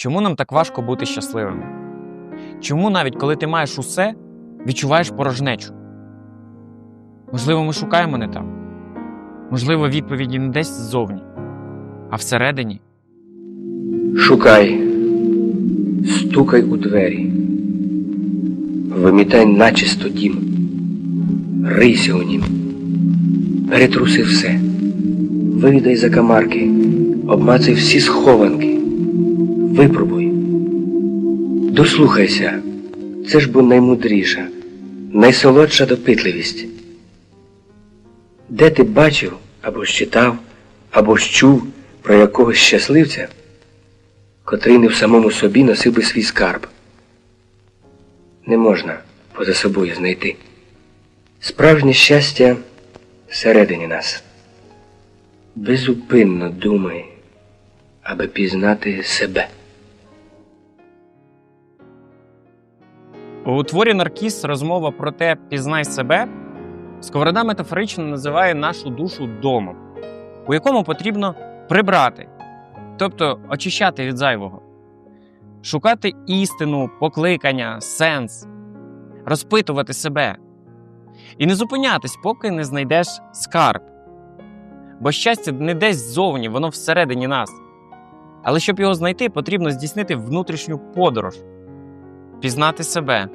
Чому нам так важко бути щасливими? Чому навіть коли ти маєш усе, відчуваєш порожнечу? Можливо, ми шукаємо не там. Можливо, відповіді не десь ззовні, а всередині. Шукай, стукай у двері, вимітай начисто дім, рийся у нім, перетруси все, вийдай за камарки, обмацай всі схованки, випробуй. Дослухайся, це ж бо наймудріша, найсолодша допитливість. Де ти бачив або ж читав, або чув про якогось щасливця? котрий не в самому собі носив би свій скарб. Не можна поза собою знайти. Справжнє щастя всередині нас. Безупинно думай, аби пізнати себе. У творі Наркіс розмова про те пізнай себе. Сковорода метафорично називає нашу душу домом, у якому потрібно прибрати, тобто очищати від зайвого, шукати істину, покликання, сенс, розпитувати себе і не зупинятись, поки не знайдеш скарб. Бо щастя не десь ззовні, воно всередині нас. Але щоб його знайти, потрібно здійснити внутрішню подорож, пізнати себе,